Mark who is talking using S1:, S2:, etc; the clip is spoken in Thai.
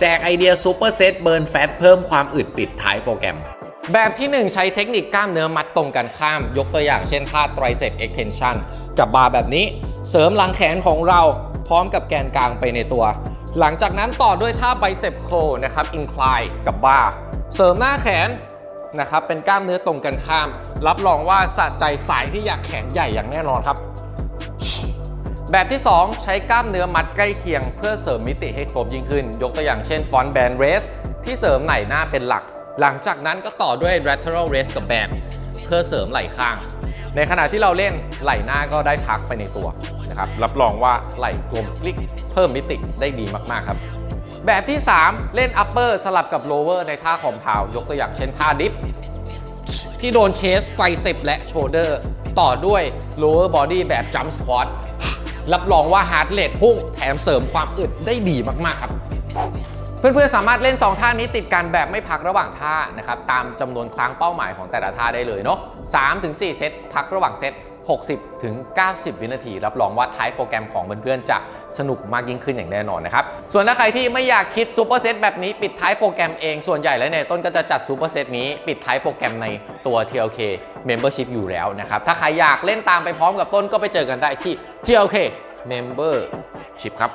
S1: แจกไอเดียซูเปอร์เซตเบิร์นแฟตเพิ่มความอึดปิดท้ายโปรแกรม
S2: แบบที่ 1 ใช้เทคนิคกล้ามเนื้อมัดตรงกันข้าม ยกตัวอย่างเช่นท่า tricep extension กับบาร์แบบนี้ เสริมหลังแขนของเราพร้อมกับแกนกลางไปในตัว หลังจากนั้นต่อด้วยท่า bicep curl นะครับ incline กับบาร์เสริมหน้าแขนนะครับเป็นกล้ามเนื้อตรงกันข้าม รับรองว่าสะใจสายที่อยากแขนใหญ่อย่างแน่นอนครับ แบบที่ 2 ใช้กล้ามเนื้อมัดใกล้เคียง เพื่อเสริมมิติให้ครบยิ่งขึ้น ยกตัวอย่างเช่น front band raise ที่เสริมไหล่หน้าเป็นหลัก หลังจากนั้นก็ต่อด้วย lateral raise กับ band เพื่อเสริมไหล่ข้าง ในขณะที่เราเล่นไหล่หน้าก็ได้พักไปในตัวนะครับรับรองว่าไหล่กลมกลิกเพิ่มมิติได้ดีมากๆครับ แบบที่ 3 เล่น upper สลับกับ lower ในท่าคอมพาวยกตัวอย่างเช่นท่าดิฟที่โดนเชสไ r เซปและโชเดอร์ต่อด้วย lower body แบบ jump squat รับรองว่า heart rate พุ่งแถมเสริมความอึดได้ดีมากๆครับเพื่อนๆ สามารถเล่น 2 ท่านี้ติดกันแบบไม่พักระหว่างท่านะครับตามจำนวนครั้งเป้าหมายของแต่ละท่าได้เลยเนาะ3-4 เซตพักระหว่างเซต60ถึง90 วินาที รับรองว่าท้ายโปรแกรมของเพื่อนๆจะสนุกมากยิ่งขึ้นอย่างแน่นอนนะครับ ส่วนถ้าใครที่ไม่อยากคิดซูเปอร์เซตแบบนี้ปิดท้ายโปรแกรมเองส่วนใหญ่แล้วเนี่ยต้นก็จะจัดซูเปอร์เซตนี้ปิดท้ายโปรแกรมในตัว TLK Membership อยู่แล้วนะครับ ถ้าใครอยากเล่นตามไปพร้อมกับต้นก็ไปเจอกันได้ที่ที่โอเค Membership ครับ